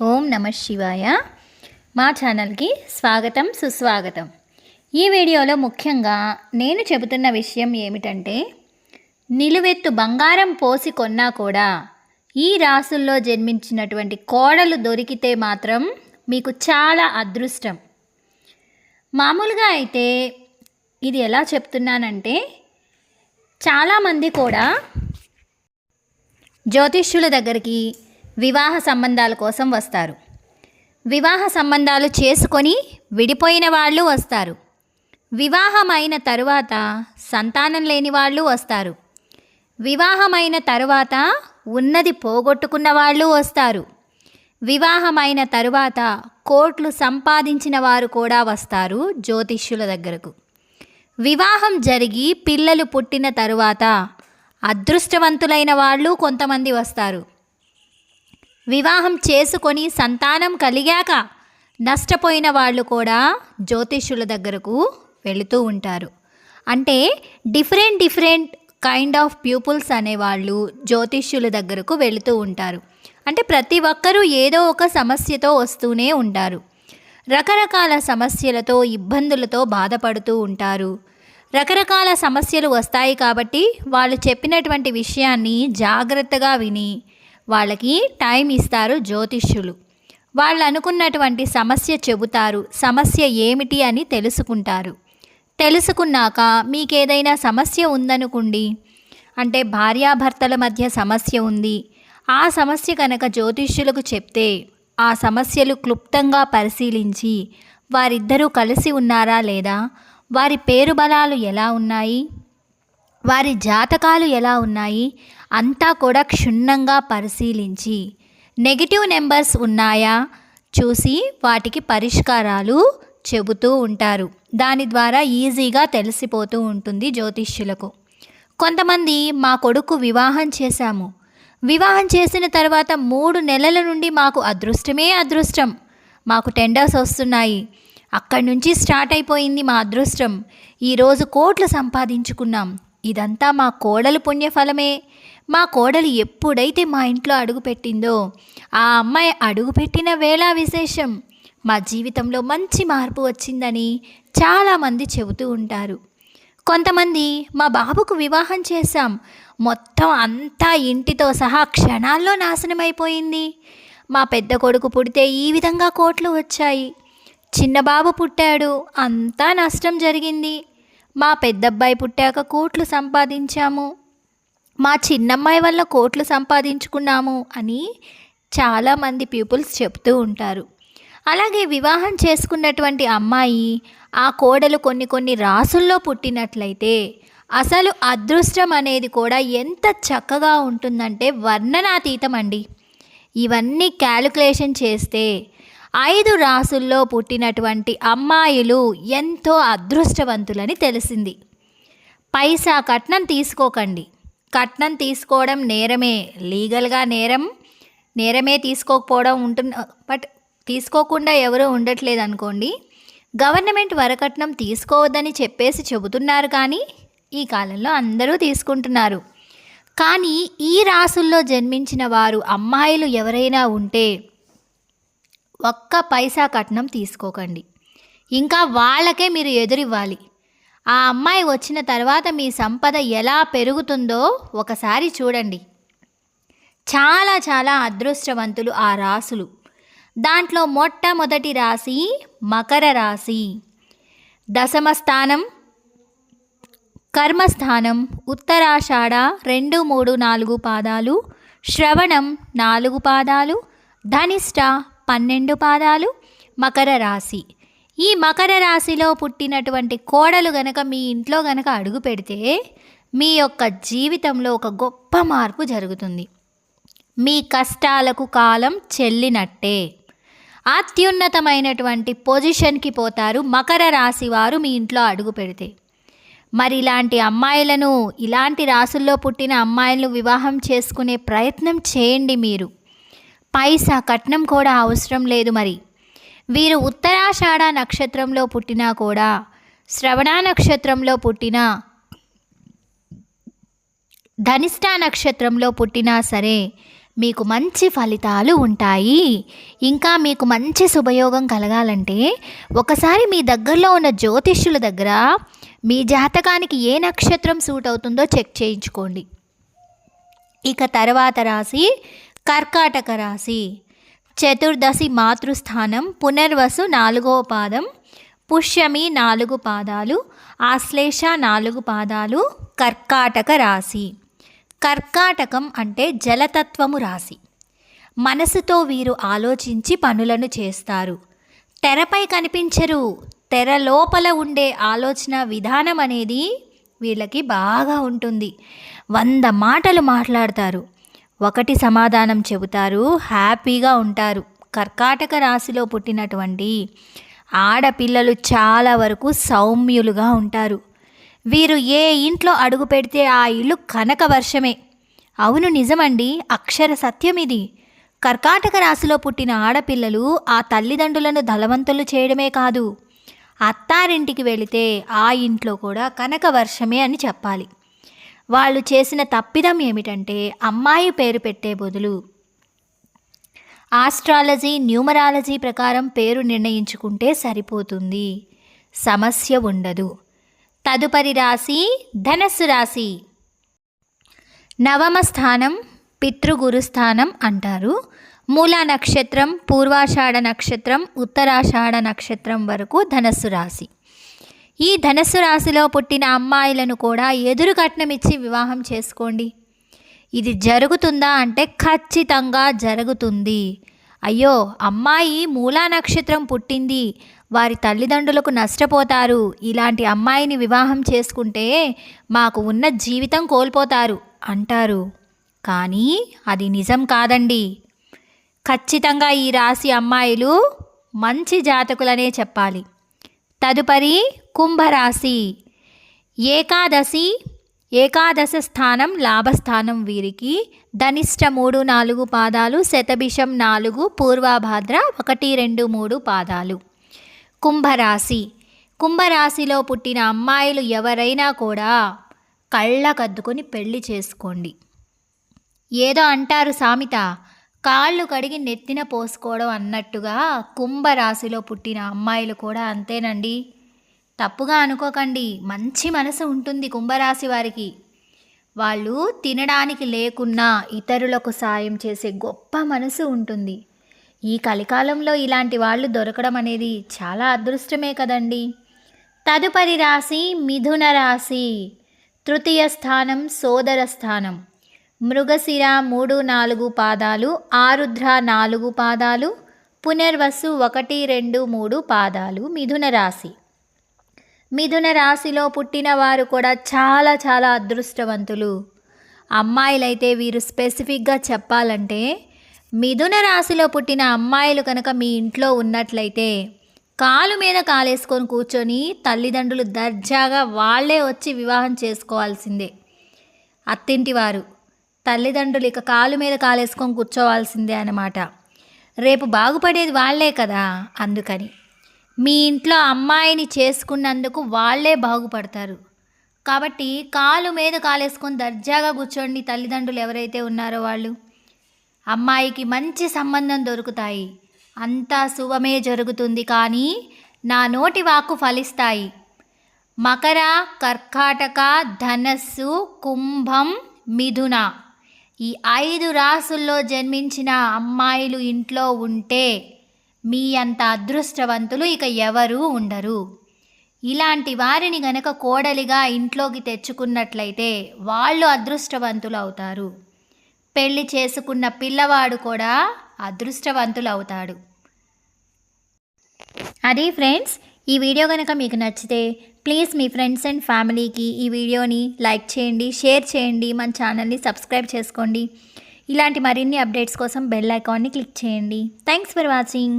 ఓం నమ శివాయ. మా ఛానల్కి స్వాగతం సుస్వాగతం. ఈ వీడియోలో ముఖ్యంగా నేను చెబుతున్న విషయం ఏమిటంటే నిలువెత్తు బంగారం పోసి కొన్నా కూడా ఈ రాసుల్లో జన్మించినటువంటి కోడలు దొరికితే మాత్రం మీకు చాలా అదృష్టం. మామూలుగా అయితే ఇది ఎలా చెప్తున్నానంటే చాలామంది కూడా జ్యోతిష్యుల దగ్గరికి వివాహ సంబంధాల కోసం వస్తారు. వివాహ సంబంధాలు చేసుకొని విడిపోయిన వాళ్ళు వస్తారు. వివాహమైన తరువాత సంతానం లేని వాళ్ళు వస్తారు. వివాహమైన తరువాత ఉన్నది పోగొట్టుకున్న వాళ్ళు వస్తారు. వివాహమైన తరువాత కోట్లు సంపాదించిన వారు కూడా వస్తారు జ్యోతిష్యుల దగ్గరకు. వివాహం జరిగి పిల్లలు పుట్టిన తరువాత అదృష్టవంతులైన వాళ్ళు కొంతమంది వస్తారు. వివాహం చేసుకొని సంతానం కలిగాక నష్టపోయిన వాళ్ళు కూడా జ్యోతిష్యుల దగ్గరకు వెళుతూ ఉంటారు. అంటే different different kind of peoples అనేవాళ్ళు జ్యోతిష్యుల దగ్గరకు వెళుతూ ఉంటారు. అంటే ప్రతి ఒక్కరూ ఏదో ఒక సమస్యతో వస్తూనే ఉంటారు. రకరకాల సమస్యలతో ఇబ్బందులతో బాధపడుతూ ఉంటారు. రకరకాల సమస్యలు వస్తాయి కాబట్టి వాళ్ళు చెప్పినటువంటి విషయాన్ని జాగ్రత్తగా విని వాళ్ళకి టైం ఇస్తారు జ్యోతిష్యులు. వాళ్ళు అనుకున్నటువంటి సమస్య చెబుతారు సమస్య ఏమిటి అని తెలుసుకుంటారు. తెలుసుకున్నాక మీకేదైనా సమస్య ఉందనుకోండి అంటే భార్యాభర్తల మధ్య సమస్య ఉంది ఆ సమస్య కనుక జ్యోతిష్యులకు చెప్తే ఆ సమస్యలు క్లుప్తంగా పరిశీలించి వారిద్దరూ కలిసి ఉన్నారా లేదా వారి పేరు బలాలు ఎలా ఉన్నాయి వారి జాతకాలు ఎలా ఉన్నాయి? అంతా కూడా క్షుణ్ణంగా పరిశీలించి. నెగిటివ్ నెంబర్స్ ఉన్నాయా? చూసి వాటికి పరిష్కారాలు చెబుతూ ఉంటారు. దాని ద్వారా ఈజీగా తెలిసిపోతూ ఉంటుంది జ్యోతిష్యులకు. కొంతమంది మా కొడుకు వివాహం చేశాము. వివాహం చేసిన తర్వాత మూడు నెలల నుండి మాకు అదృష్టమే అదృష్టం. మాకు టెండర్స్ వస్తున్నాయి. అక్కడి నుంచి స్టార్ట్ అయిపోయింది మా అదృష్టం. ఈరోజు కోట్లు సంపాదించుకున్నాం. ఇదంతా మా కోడలు పుణ్యఫలమే. మా కోడలు ఎప్పుడైతే మా ఇంట్లో అడుగుపెట్టిందో ఆ అమ్మాయి అడుగుపెట్టిన వేళ విశేషం. మా జీవితంలో మంచి మార్పు వచ్చిందని చాలామంది చెబుతూ ఉంటారు. కొంతమంది మా బాబుకు వివాహం చేశాం. మొత్తం అంతా ఇంటితో సహా క్షణాల్లో నాశనమైపోయింది. మా పెద్ద కొడుకు పుడితే ఈ విధంగా కోట్లు వచ్చాయి. చిన్న బాబు పుట్టాడు. అంతా నష్టం జరిగింది. మా పెద్దబ్బాయి పుట్టాక కోట్లు సంపాదించాము. మా చిన్నమ్మాయి వల్ల కోట్లు సంపాదించుకున్నాము అని చాలామంది పీపుల్స్ చెప్తూ ఉంటారు. అలాగే వివాహం చేసుకున్నటువంటి అమ్మాయి ఆ కోడలు కొన్ని కొన్ని రాసుల్లో పుట్టినట్లయితే అసలు అదృష్టం అనేది కూడా ఎంత చక్కగా ఉంటుందంటే వర్ణనాతీతం అండి. ఇవన్నీ క్యాలిక్యులేషన్ చేస్తే ఐదు రాసుల్లో పుట్టినటువంటి అమ్మాయిలు ఎంతో అదృష్టవంతులని తెలిసింది. పైసా కట్నం తీసుకోకండి. కట్నం తీసుకోవడం నేరమే. లీగల్గా నేరం నేరమే తీసుకోకపోవడం ఉంటున్న బట్ తీసుకోకుండా ఎవరూ ఉండట్లేదు అనుకోండి గవర్నమెంట్ వరకట్నం తీసుకోవద్దని చెప్పేసి చెబుతున్నారు కానీ ఈ కాలంలో అందరూ తీసుకుంటున్నారు. కానీ ఈ రాసుల్లో జన్మించిన వారు అమ్మాయిలు ఎవరైనా ఉంటే ఒక్క పైసా కట్నం తీసుకోకండి. ఇంకా వాళ్ళకే మీరు ఎదురివ్వాలి. ఆ అమ్మాయి వచ్చిన తర్వాత మీ సంపద ఎలా పెరుగుతుందో ఒకసారి చూడండి. చాలా చాలా అదృష్టవంతులు ఆ రాసులు. దాంట్లో మొట్టమొదటి రాశి మకర రాశి. దశమస్థానం కర్మస్థానం ఉత్తరాషాఢ రెండు మూడు నాలుగు పాదాలు శ్రవణం నాలుగు పాదాలు ధనిష్ట పన్నెండు పాదాలు మకర రాశి. ఈ మకర రాశిలో పుట్టినటువంటి కోడలు గనక మీ ఇంట్లో గనక అడుగు పెడితే మీ యొక్క జీవితంలో ఒక గొప్ప మార్పు జరుగుతుంది. మీ కష్టాలకు కాలం చెల్లినట్టే. అత్యున్నతమైనటువంటి పొజిషన్కి పోతారు మకర రాశి వారు మీ ఇంట్లో అడుగు పెడితే. మరి ఇలాంటి అమ్మాయిలను ఇలాంటి రాసుల్లో పుట్టిన అమ్మాయిలను వివాహం చేసుకునే ప్రయత్నం చేయండి మీరు. పైసా కట్నం కూడా అవసరం లేదు మరి. వీరు ఉత్తరాషాఢ నక్షత్రంలో పుట్టినా కూడా శ్రవణ నక్షత్రంలో పుట్టినా ధనిష్ట నక్షత్రంలో పుట్టినా సరే మీకు మంచి ఫలితాలు ఉంటాయి. ఇంకా మీకు మంచి శుభయోగం కలగాలంటే ఒకసారి మీ దగ్గరలో ఉన్న జ్యోతిష్యుల దగ్గర మీ జాతకానికి ఏ నక్షత్రం సూట్ అవుతుందో చెక్ చేయించుకోండి. ఇక తర్వాత రాసి కర్కాటక రాశి. చతుర్దశి మాతృస్థానం పునర్వసు నాలుగో పాదం పుష్యమి నాలుగు పాదాలు ఆశ్లేష నాలుగు పాదాలు కర్కాటక రాశి. కర్కాటకం అంటే జలతత్వము రాశి. మనసుతో వీరు ఆలోచించి పనులను చేస్తారు. తెరపై కనిపించరు. తెర లోపల ఉండే ఆలోచన విధానం అనేది వీళ్ళకి బాగా ఉంటుంది. వంద మాటలు మాట్లాడతారు. ఒకటి సమాధానం చెబుతారు హ్యాపీగా ఉంటారు. కర్కాటక రాశిలో పుట్టినటువంటి ఆడపిల్లలు చాలా వరకు సౌమ్యులుగా ఉంటారు. వీరు ఏ ఇంట్లో అడుగు పెడితే ఆ ఇల్లు కనక వర్షమే. అవును నిజమండి అక్షర సత్యం ఇది. కర్కాటక రాశిలో పుట్టిన ఆడపిల్లలు ఆ తల్లిదండ్రులను ధనవంతులు చేయడమే కాదు అత్తారింటికి వెళితే ఆ ఇంట్లో కూడా కనక వర్షమే అని చెప్పాలి. వాళ్ళు చేసిన తప్పిదం ఏమిటంటే అమ్మాయి పేరు పెట్టే బదులు ఆస్ట్రాలజీ న్యూమరాలజీ ప్రకారం పేరు నిర్ణయించుకుంటే సరిపోతుంది. సమస్య ఉండదు. తదుపరి రాశి ధనస్సు రాశి. నవమ స్థానం పితృగురుస్థానం అంటారు. మూలా నక్షత్రం పూర్వాషాఢ నక్షత్రం ఉత్తరాషాఢ నక్షత్రం వరకు ధనస్సు రాశి. ఈ ధనస్సు రాశిలో పుట్టిన అమ్మాయిలను కూడా ఎదురు కట్నం ఇచ్చి వివాహం చేసుకోండి. ఇది జరుగుతుందా అంటే ఖచ్చితంగా జరుగుతుంది. అయ్యో అమ్మాయి మూలా నక్షత్రం పుట్టింది. వారి తల్లిదండ్రులకు నష్టపోతారు. ఇలాంటి అమ్మాయిని వివాహం చేసుకుంటే మాకు ఉన్న జీవితం కోల్పోతారు అంటారు. కానీ అది నిజం కాదండి. ఖచ్చితంగా ఈ రాశి అమ్మాయిలు మంచి జాతకులనే చెప్పాలి. తదుపరి కుంభరాశి. ఏకాదశి ఏకాదశ స్థానం లాభస్థానం వీరికి. ధనిష్ట మూడు నాలుగు పాదాలు శతభిషం నాలుగు పూర్వాభాద్ర ఒకటి రెండు మూడు పాదాలు. కుంభరాశి. కుంభరాశిలో పుట్టిన అమ్మాయిలు ఎవరైనా కూడా కళ్ళకద్దుకొని పెళ్ళి చేసుకోండి. ఏదో అంటారు సామెత కాళ్ళు కడిగి నెత్తిన పోసుకోవడం అన్నట్టుగా కుంభరాశిలో పుట్టిన అమ్మాయిలు కూడా అంతేనండి. తప్పుగా అనుకోకండి. మంచి మనసు ఉంటుంది కుంభరాశి వారికి. వాళ్ళు తినడానికి లేకున్నా ఇతరులకు సాయం చేసే గొప్ప మనసు ఉంటుంది. ఈ కలికాలంలో ఇలాంటి వాళ్ళు దొరకడం అనేది చాలా అదృష్టమే కదండి. తదుపరి రాశి మిథున రాశి. తృతీయ స్థానం సోదర స్థానం. మృగశిర మూడు నాలుగు పాదాలు ఆరుద్ర నాలుగు పాదాలు పునర్వసు ఒకటి రెండు మూడు పాదాలు మిథున రాశి. మిథున రాశిలో పుట్టిన వారు కూడా చాలా చాలా అదృష్టవంతులు. అమ్మాయిలైతే వీరు స్పెసిఫిక్గా చెప్పాలంటే మిథున రాశిలో పుట్టిన అమ్మాయిలు కనుక మీ ఇంట్లో ఉన్నట్లయితే కాలు మీద కాలేసుకొని కూర్చొని తల్లిదండ్రులు దర్జాగా వాళ్ళే వచ్చి వివాహం చేసుకోవాల్సిందే. అత్తింటి వారు. తల్లిదండ్రులు ఇక కాలు మీద కాలేసుకొని కూర్చోవాల్సిందే అన్నమాట. రేపు బాగుపడేది వాళ్ళే కదా అందుకని. మీ ఇంట్లో అమ్మాయిని చేసుకున్నందుకు వాళ్ళే బాగుపడతారు. కాబట్టి కాలు మీద కాలేసుకొని దర్జాగా కూర్చోండి తల్లిదండ్రులు ఎవరైతే ఉన్నారో వాళ్ళు. అమ్మాయికి మంచి సంబంధం దొరుకుతాయి. అంతా శుభమే జరుగుతుంది కానీ నా నోటి వాక్కు ఫలిస్తాయి. మకర కర్కాటక ధనస్సు కుంభం మిథున. ఈ ఐదు రాసుల్లో జన్మించిన అమ్మాయిలు ఇంట్లో ఉంటే మీ అంత అదృష్టవంతులు ఇక ఎవరూ ఉండరు. ఇలాంటి వారిని గనక కోడలిగా ఇంట్లోకి తెచ్చుకున్నట్లయితే వాళ్ళు అదృష్టవంతులు అవుతారు. పెళ్ళి చేసుకున్న పిల్లవాడు కూడా అదృష్టవంతులు అవుతాడు. అది ఫ్రెండ్స్ ఈ వీడియో కనుక మీకు నచ్చితే ప్లీజ్ మీ ఫ్రెండ్స్ అండ్ ఫ్యామిలీకి ఈ వీడియోని లైక్ చేయండి షేర్ చేయండి మన ఛానల్ని సబ్స్క్రైబ్ చేసుకోండి. ఇలాంటి మరిన్ని అప్డేట్స్ కోసం బెల్ ఐకాన్ని క్లిక్ చేయండి. Thanks for watching